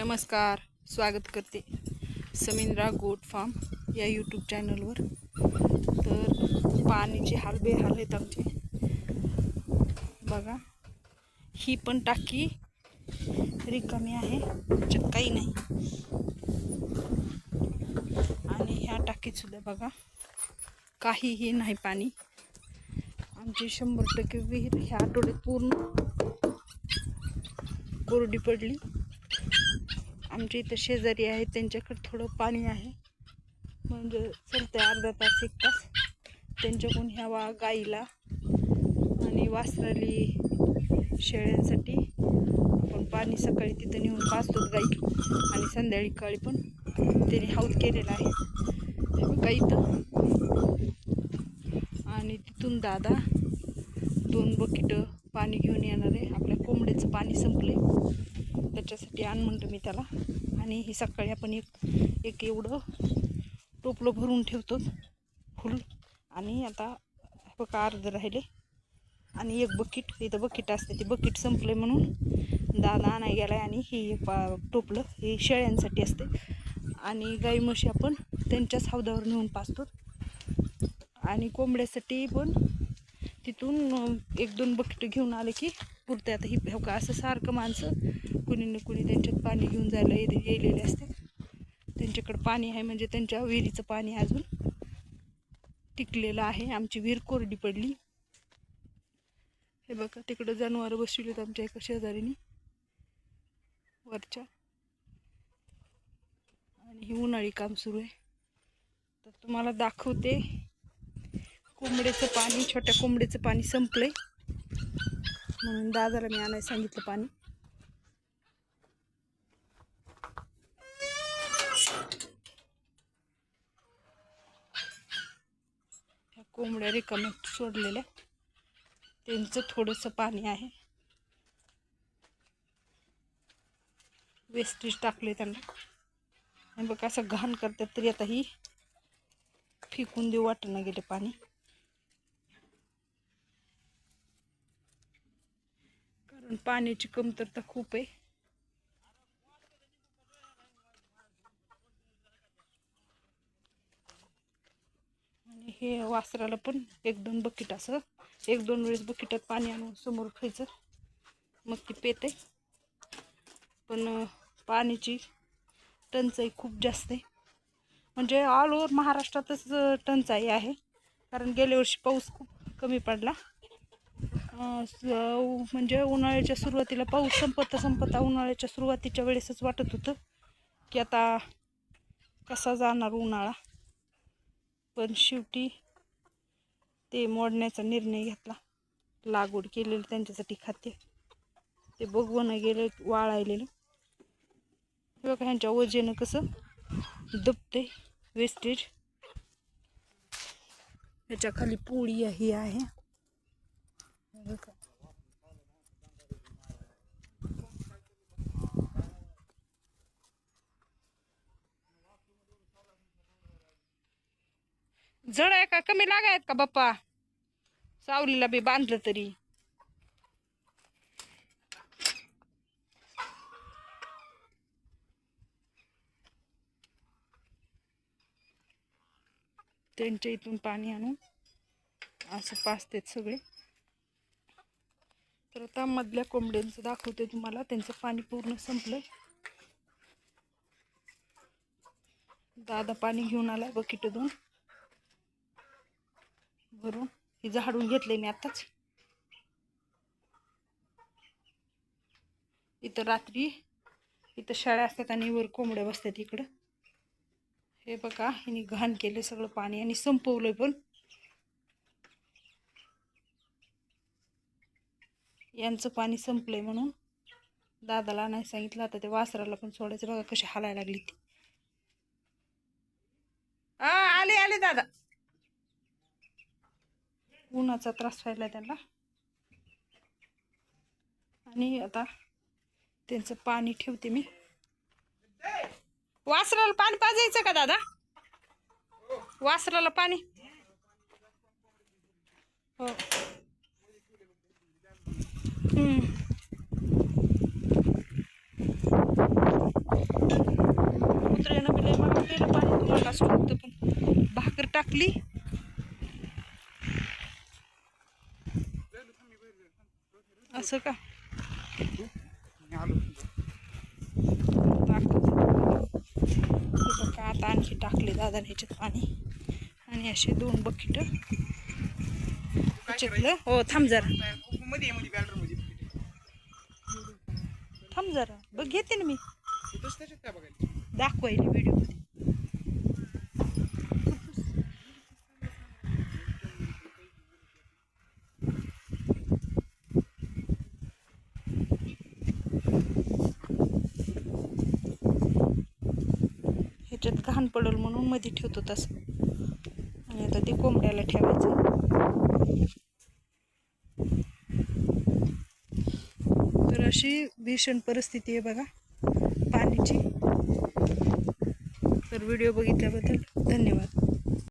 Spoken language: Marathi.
नमस्कार स्वागत करते समिंद्रा गोट फार्म या यूट्यूब चॅनलवर तर पाण्याचे हाल बेहाल आहेत आमचे. बघा ही पण टाकी रिकामी आहे त्याच्यात काही नाही. आणि ह्या टाकीत सुद्धा बघा काहीही नाही पाणी. आमची शंभर टक्के विहीर ह्या आठवड्यात पूर्ण कोरडी पडली. आमच्या इथं शेजारी आहेत त्यांच्याकडे थोडं पाणी आहे. म्हणजे चलते अर्धा तास एक तास. त्यांच्याकडून ह्या वा गाईला आणि वासराली शेळ्यांसाठी. आपण पाणी सकाळी तिथं नेऊन पाचतो गाई आणि संध्याकाळी काळी पण त्यांनी हौद केलेला आहे. गाई तर आणि तिथून दादा दोन बकिटं पाणी घेऊन येणार आहे. आपल्या कोंबड्याचं पाणी संपले त्याच्यासाठी आण म्हणतो मी त्याला. आणि ही सकाळी आपण एक एक एवढं टोपलं भरून ठेवतो फुल. आणि आता बघा अर्ध राहिले. आणि एक बकेट इथं बकेट असते ती बकेट संपले म्हणून दादा आणाय गेला आणि ही पा टोपलं हे शेळ्यांसाठी असते. आणि गाई म्हशी आपण त्यांच्याच हौदावर नेऊन पाचतो आणि कोंबड्यासाठी पण तिथून एक दोन बकेट घेऊन आले की पुरते आता ही हो का असं सारखं माणसं कुणी ना कुणी त्यांच्यात पाणी घेऊन जायला ये- येलेले असते. त्यांच्याकडं पाणी आहे म्हणजे त्यांच्या विहिरीचं पाणी अजून टिकलेलं आहे. आमची विहीर कोरडी पडली. हे बघा तिकडं जनावरं आहेत आमच्या एका शेजारीने. वरच्या. आणि ही उन्हाळी काम सुरू आहे. तर तुम्हाला दाखवते. कोंबड्याचं पाणी छोट्या कोंबड्याचं पाणी संपलंय. म्हणून दादाला मी आणायला सांगितलं पाणी. कोंबड्या रिकाम्या सोडलेल्या. त्यांचं थोडंसं पाणी आहे. वेस्टेज टाकले त्यांना. आणि बघ असं घाण करतात तरी आता ही फेकून देऊ वाटणं गेले पाणी. कारण पाण्याची कमतरता खूप आहे आणि हे वासराला पण एक दोन बकेट असं एक दोन वेळेस बकेटात पाणी आणून समोर ठेवायचं मग ती पेते. पण पाण्याची टंचाई खूप जास्त आहे. म्हणजे ऑल ओव्हर महाराष्ट्रातच टंचाई आहे. कारण गेल्या वर्षी पाऊस खूप कमी पडला. म्हणजे उन्हाळ्याच्या सुरुवातीला पाऊस संपता संपता उन्हाळ्याच्या सुरुवातीच्या वेळेसच वाटत होतं की आता कसा जाणार उन्हाळा. पण शेवटी ते मोडण्याचा निर्णय घेतला. लागवड केलेलं त्यांच्यासाठी खाते ते बघवणं गेलं वाळायलेलं. हे बघा ह्यांच्या वजेनं कसं दबते वेस्टेज ह्याच्या खाली पोळी ही आहे. जड आहे का? कमी लागायत का बाप्पा? सावलीला बी बांधलं तरी. त्यांच्या इथून पाणी आणून असं पाचतेत सगळे. तर आता मधल्या कोंबड्यांचं दाखवते तुम्हाला. त्यांचं पाणी पूर्ण संपलंय. दादा पाणी घेऊन आलाय बकेट दोन. भरून हे झाडून घेतले मी आत्ताच. इथं रात्री इथं शाळा असतात आणि वर कोंबड्या बसतात इकडं. हे बघा हिने घाण केलं सगळं पाणी आणि संपवलंय पण. यांचं पाणी संपलंय म्हणून दादाला नाही सांगितलं आता ते वासराला पण सोडायचं. बघा कशी हालायला लागली ती. आले आले दादा. उन्हाचा त्रास व्हायला त्यांना आणि आता त्यांचं पाणी ठेवते मी. वासराला पाणी पाजायचं का दादा? वासराला पाणी. हो. कुत्र्यानं पाणी. तुम्हाला पण भाकर टाकली. असं का? दाखव आता आणखी टाकले दादा ह्याच्यात पाणी. आणि असे दोन बकेट ह्याच्यातलं? हो थांब जरा. मध्ये मध्ये थांब जरा. बघ घेते ना मी. तसं दाखवायला व्हिडिओमध्ये त्याच्यात घाण पडल म्हणून मध्ये ठेवतो तसं. आणि आता ते कोंबड्याला ठेवायचं. तर अशी भीषण परिस्थिती आहे बघा पाण्याची तर व्हिडिओ बघितल्याबद्दल धन्यवाद.